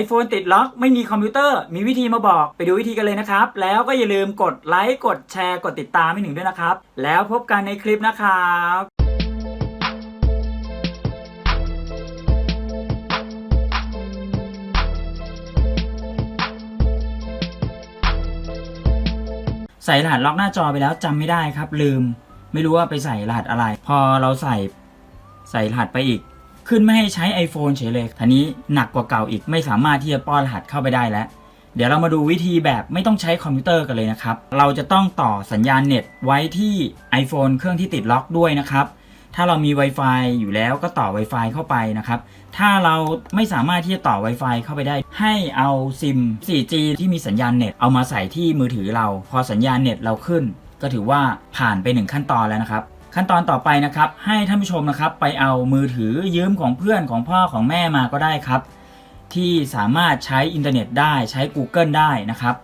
iPhone ติดล็อกไม่มีคอมพิวเตอร์มีวิธีมาบอกไปดูวิธีกันเลยนะครับ แล้วก็อย่าลืมกดไลค์กดแชร์กดติดตามให้หนึ่งด้วยนะครับ แล้วพบกันในคลิปนะครับใส่รหัสล็อกหน้าจอไปแล้วจำไม่ได้ครับ ลืม ไม่รู้ว่าไปใส่รหัสอะไร พอเราใส่ใส่รหัสไปอีก ขึ้นไม่ให้ใช้ iPhone เฉยเลยทีนี้หนักกว่าเก่าอีกไม่สามารถที่จะป้อนรหัสเข้าไปได้แล้ว เดี๋ยวเรามาดูวิธีแบบไม่ต้องใช้คอมพิวเตอร์กันเลยนะครับ เราจะต้องต่อสัญญาณเน็ตไว้ที่ iPhone เครื่องที่ติดล็อกด้วยนะครับถ้าเรามี Wi-Fi อยู่แล้วก็ต่อ Wi-Fi เข้าไปนะครับ ถ้าเราไม่สามารถที่จะต่อ Wi-Fi เข้าไปได้ ให้เอาซิม 4G ที่มีสัญญาณเน็ตเอามาใส่ที่มือถือเรา พอสัญญาณเน็ตเราขึ้น ก็ถือว่าผ่านไปหนึ่งขั้นตอนแล้วนะครับ ขั้นตอนต่อไปนะครับ ให้ท่านผู้ชมนะครับ ไปเอามือถือยืมของเพื่อนของพ่อของแม่มาก็ได้ครับ ที่สามารถใช้อินเทอร์เน็ตได้ใช้ Google ได้นะครับ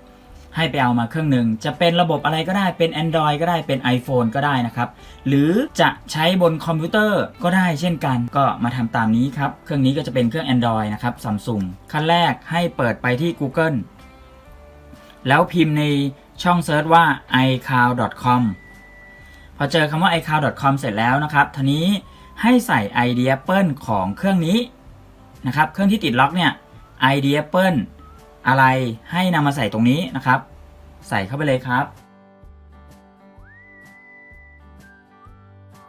ให้ไปเอามาเครื่องหนึ่งจะเป็นระบบอะไรก็ได้เป็น Android ก็ได้เป็น iPhone ก็ได้นะครับ หรือจะใช้บนคอมพิวเตอร์ก็ได้เช่นกัน ก็มาทำตามนี้ครับ เครื่องนี้ก็จะเป็นเครื่อง Android นะครับ Samsung ขั้นแรกให้เปิดไปที่ Google แล้วพิมพ์ในช่องเซิร์ชว่า iCloud.com อเจอคำว่า iCloud.com เสร็จแล้วนะครับทีนี้ให้ใส่ ID Apple ของเครื่องนี้นะครับ เครื่องที่ติดล็อกเนี่ย ID Apple อะไรให้นำมาใส่ตรงนี้นะครับ ใส่เข้าไปเลยครับ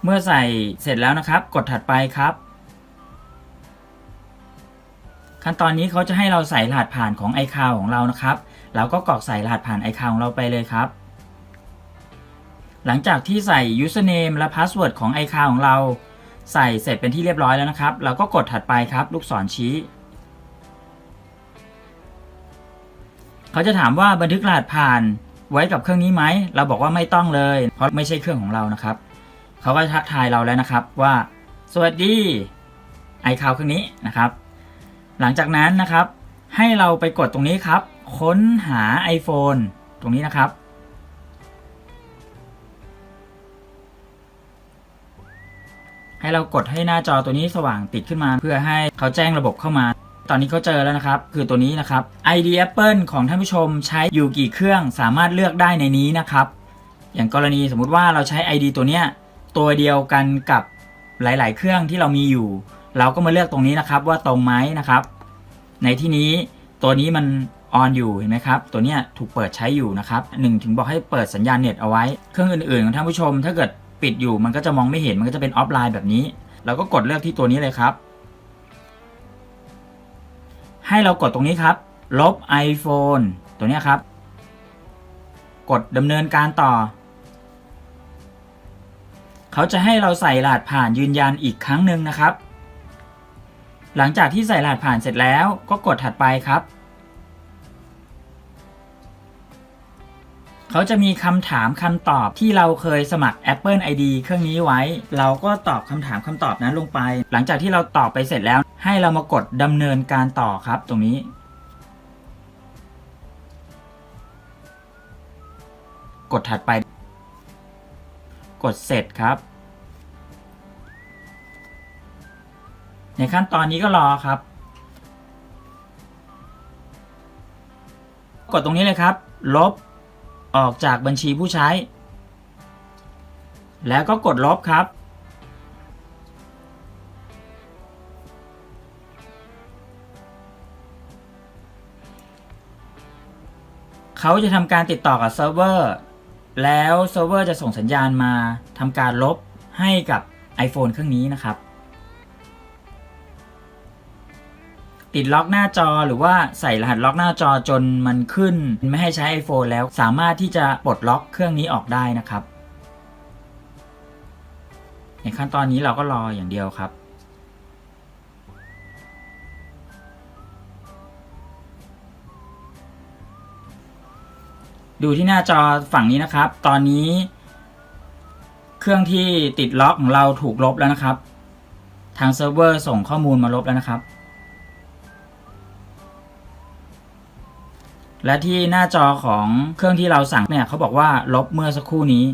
เมื่อใส่เสร็จแล้วนะครับ กดถัดไปครับ ขั้นตอนนี้เขาจะให้เราใส่รหัสผ่านของ iCloud ของเรานะครับ เราก็กรอกใส่รหัสผ่าน iCloud ของเราไปเลยครับ หลังจากที่ใส่ username และ password ของ iCloud ของเรา ใส่เสร็จเป็นที่เรียบร้อยแล้วนะครับ เราก็กดถัดไปครับ ลูกศรชี้ เขาจะถามว่าบันทึกรหัสผ่านไว้กับเครื่องนี้ไหม เราบอกว่าไม่ต้องเลย เพราะไม่ใช่เครื่องของเรานะครับ เขาก็ทักทายเราแล้วนะครับว่า สวัสดีไอคาวเครื่องนี้นะครับ หลังจากนั้นนะครับ ให้เราไปกดตรงนี้ครับ ค้นหา iPhone ตรงนี้นะครับ ให้เรากดให้หน้าจอตัวนี้สว่างติดขึ้นมา เพื่อให้เขาแจ้งระบบเข้ามา ตอนนี้เขาเจอแล้วนะครับ คือตัวนี้นะครับ ID Apple ของท่านผู้ชมใช้อยู่กี่เครื่องสามารถเลือกได้ในนี้นะครับ อย่างกรณีสมมุติว่าเราใช้ ID ตัวเนี้ยตัวเดียวกันกับหลาย ๆ เครื่องที่เรามีอยู่ เราก็มาเลือกตรงนี้นะครับ ว่าตรงไหมนะครับ ในที่นี้ตัวนี้มันออนอยู่เห็นไหมครับ ตัวเนี้ยถูกเปิดใช้อยู่นะครับหนึ่งถึงบอกให้เปิดสัญญาณเน็ตเอาไว้ เครื่องอื่น ๆ ของท่านผู้ชม ถ้าเกิด ปิดอยู่มันก็จะมองไม่เห็นมันก็จะเป็นออฟไลน์แบบนี้ เราก็กดเลือกที่ตัวนี้เลยครับ ให้เรากดตรงนี้ครับ ลบ iPhone ตัวนี้ครับ กดดำเนินการต่อ เขาจะให้เราใส่รหัสผ่านยืนยันอีกครั้งหนึ่งนะครับ หลังจากที่ใส่รหัสผ่านเสร็จแล้วก็กดถัดไปครับ เขาจะมีคำถามคำตอบที่เราเคยสมัคร Apple ID เครื่องนี้ไว้ เราก็ตอบคำถามคำตอบนั้นลงไป หลังจากที่เราตอบไปเสร็จแล้ว ให้เรามากดดำเนินการต่อครับตรงนี้กดถัดไป กดเสร็จครับ ในขั้นตอนนี้ก็รอครับ กดตรงนี้เลยครับ ลบ ออกจากบัญชีผู้ใช้ แล้วก็กดลบครับ เขาจะทำการติดต่อกับเซิร์ฟเวอร์ แล้วเซิร์ฟเวอร์จะส่งสัญญาณมาทำการลบให้กับ iPhone เครื่องนี้นะครับ ติดล็อกหน้าจอหรือว่าใส่รหัสล็อกหน้าจอจนมันขึ้น ไม่ให้ใช้ iPhone แล้วสามารถที่จะปลดล็อกเครื่องนี้ออกได้นะครับ ในขั้นตอนนี้เราก็รออย่างเดียวครับดูที่หน้าจอฝั่งนี้นะครับ ตอนนี้ เครื่องที่ติดล็อกของเราถูกลบแล้วนะครับ ทางเซิร์ฟเวอร์ส่งข้อมูลมาลบแล้วนะครับ และที่หน้าจอของเครื่องที่เราสั่งเนี่ยเขาบอกว่าลบเมื่อสักครู่นี้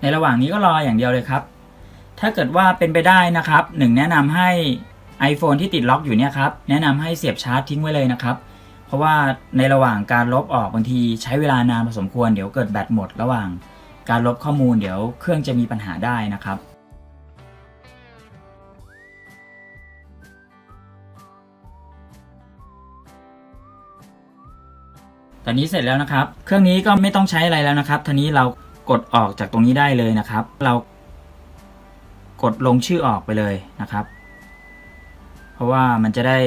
ในระหว่างนี้ก็รออย่างเดียวเลยครับ ถ้าเกิดว่าเป็นไปได้นะครับหนึ่งแนะนำให้ iPhone ที่ติดล็อกอยู่เนี่ยครับแนะนำให้เสียบชาร์จทิ้งไว้เลยนะครับ เพราะว่าในระหว่างการลบออกบางทีใช้เวลานานพอสมควรเดี๋ยวเกิดแบตหมดระหว่าง การลบข้อมูลเดี๋ยวเครื่องจะมีปัญหาได้นะครับตอนนี้เสร็จแล้วนะครับ เครื่องนี้ก็ไม่ต้องใช้อะไรแล้วนะครับทีนี้เรากดออกจากตรงนี้ได้เลยนะครับ เรากดลงชื่อออกไปเลยนะครับ เพราะว่ามันจะได้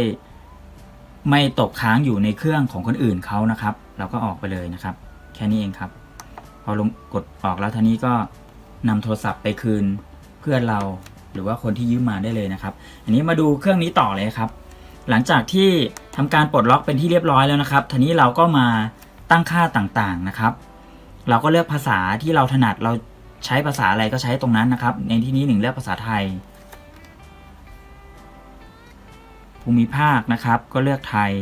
ไม่ตกค้างอยู่ในเครื่องของคนอื่นเขานะครับ เราก็ออกไปเลยนะครับ แค่นี้เองครับ พอลงกดออกแล้วทีนี้ก็นำโทรศัพท์ไปคืนเพื่อนเราหรือว่าคนที่ยืมมาได้เลยนะครับ อันนี้มาดูเครื่องนี้ต่อเลยครับ หลังจากที่ทำการปลดล็อกเป็นที่เรียบร้อยแล้วนะครับทีนี้เราก็มาตั้งค่าต่างๆนะครับ เราก็เลือกภาษาที่เราถนัดเราใช้ภาษาอะไรก็ใช้ตรงนั้นนะครับ ในที่นี้หนึ่งเลือกภาษาไทย ภูมิภาคนะครับ ก็เลือกไทย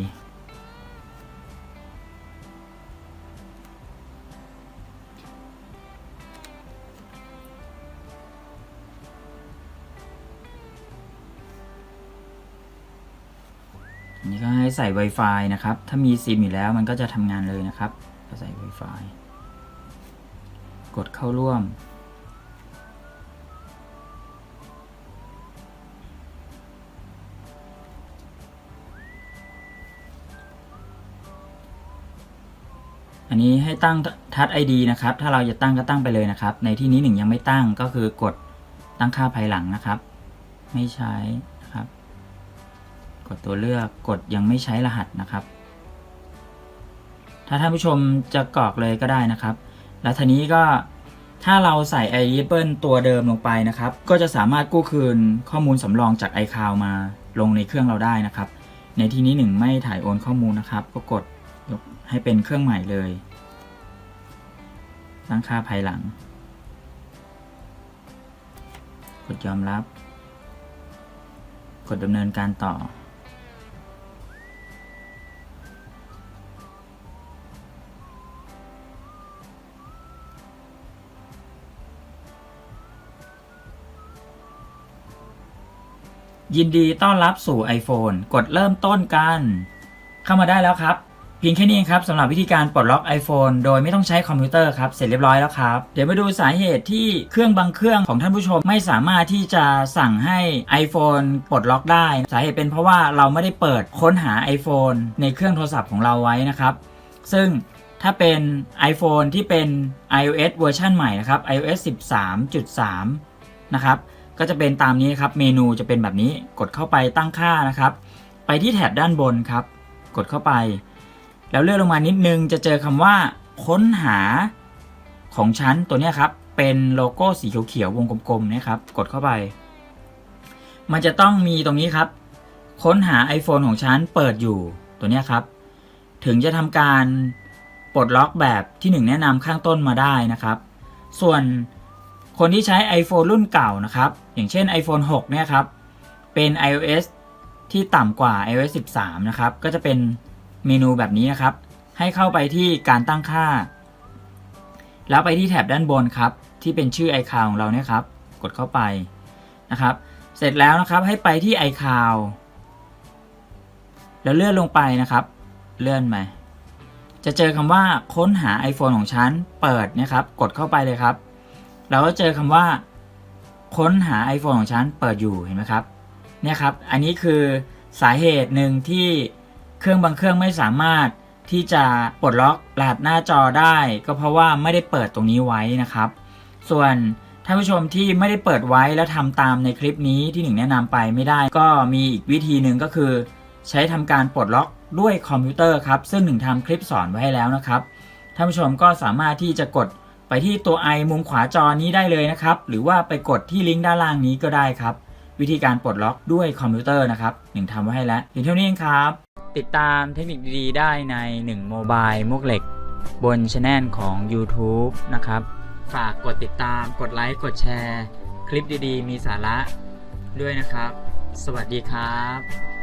อันนี้ก็ให้ใส่ Wi-Fi นะครับ ถ้ามีซิมอยู่แล้วมันก็จะทำงานเลยนะครับ ก็ใส่ Wi-Fi กดเข้าร่วม นนี้ให้ตั้งทัช ID นะครับ ถ้าเราจะตั้งก็ตั้งไปเลยนะครับ ในที่นี้หนึ่งยังไม่ตั้งก็คือกดตั้งค่าภายหลังนะครับ ไม่ใช้นะครับ กดตัวเลือกกดยังไม่ใช้รหัสนะครับ ถ้าท่านผู้ชมจะกรอกเลยก็ได้นะครับ แล้วทีนี้ก็ถ้าเราใส่ i r i b b l e ตัวเดิมลงไปนะครับ ก็จะสามารถกู้คืนข้อมูลสำรองจาก iCloud มาลงในเครื่องเราได้นะครับ ในที่นี้หนึ่งไม่ถ่ายโอนข้อมูลนะครับ ก็กด ยกให้เป็นเครื่องใหม่เลย ตั้งค่าภายหลัง กดยอมรับ กดดำเนินการต่อ ยินดีต้อนรับสู่ iPhone กดเริ่มต้นกัน เข้ามาได้แล้วครับ เพียงแค่นี้ครับสำหรับวิธีการปลดล็อก iPhone โดยไม่ต้องใช้คอมพิวเตอร์ครับ เสร็จเรียบร้อยแล้วครับ เดี๋ยวมาดูสาเหตุที่เครื่องบางเครื่องของท่านผู้ชมไม่สามารถที่จะสั่งให้ iPhone ปลดล็อกได้ สาเหตุเป็นเพราะว่าเราไม่ได้เปิดค้นหา iPhone ในเครื่องโทรศัพท์ของเราไว้นะครับ ซึ่งถ้าเป็น iPhone ที่เป็น iOS เวอร์ชันใหม่นะครับ iOS 13.3 นะครับ ก็จะเป็นตามนี้ครับ เมนูจะเป็นแบบนี้ กดเข้าไปตั้งค่านะครับ ไปที่แถบด้านบนครับ กดเข้าไป แล้วเลื่อนลงมานิดนึงจะเจอคำว่า ค้นหาของฉันตัวนี้ครับ เป็นโลโก้สีเขียวๆวงกลมๆนี่ยครับ กดเข้าไป มันจะต้องมีตรงนี้ครับ ค้นหา iPhone ของฉันเปิดอยู่ตัวนี้ครับ ถึงจะทำการปลดล็อกแบบที่หนึ่งแนะนำข้างต้นมาได้นะครับ ส่วนคนที่ใช้ iPhone รุ่นเก่านะครับ อย่างเช่น iPhone 6 เนี่ยครับ เป็น iOS ที่ต่ำกว่า iOS 13 นะครับ ก็จะเป็น เมนูแบบนี้นะครับ ให้เข้าไปที่การตั้งค่า แล้วไปที่แถบด้านบนครับ ที่เป็นชื่อ iCloud ของเราเนี่ยครับ กดเข้าไปนะครับ เสร็จแล้วนะครับให้ไปที่ iCloud แล้วเลื่อนลงไปนะครับ เลื่อนไปจะเจอคำว่าค้นหา iPhone ของฉัน เปิดนี่ยครับ กดเข้าไปเลยครับ เราก็เจอคำว่า ค้นหา iPhone ของฉัน เปิดอยู่ เห็นไหมครับ เนี่ยครับ อันนี้คือสาเหตุหนึ่งที่ เครื่องบางเครื่องไม่สามารถที่จะปลดล็อกรหัสหน้าจอได้ ก็เพราะว่าไม่ได้เปิดตรงนี้ไว้นะครับ ส่วนท่านผู้ชมที่ไม่ได้เปิดไว้แล้วทำตามในคลิปนี้ที่หนึ่งแนะนำไปไม่ได้ ก็มีอีกวิธีหนึ่งก็คือ ใช้ทำการปลดล็อกด้วยคอมพิวเตอร์ครับซึ่งหนึ่งทำคลิปสอนไว้ให้แล้วนะครับท่านผู้ชมก็สามารถที่จะกดไปที่ตัวไอมุมขวาจอนี้ได้เลยนะครับ หรือว่าไปกดที่ลิงก์ด้านล่างนี้ก็ได้ครับ วิธีการปลดล็อกด้วยคอมพิวเตอร์นะครับหนึ่งทำไว้ให้แล้วเพียงเท่านี้เองครับ ติดตามเทคนิคดีๆได้ใน1โมบายมุกเหล็ก บนช anel ของ YouTube นะครับ ฝากกดติดตามกดไลค์กดแชร์ คลิปดีๆ มีสาระด้วยนะครับ สวัสดีครับ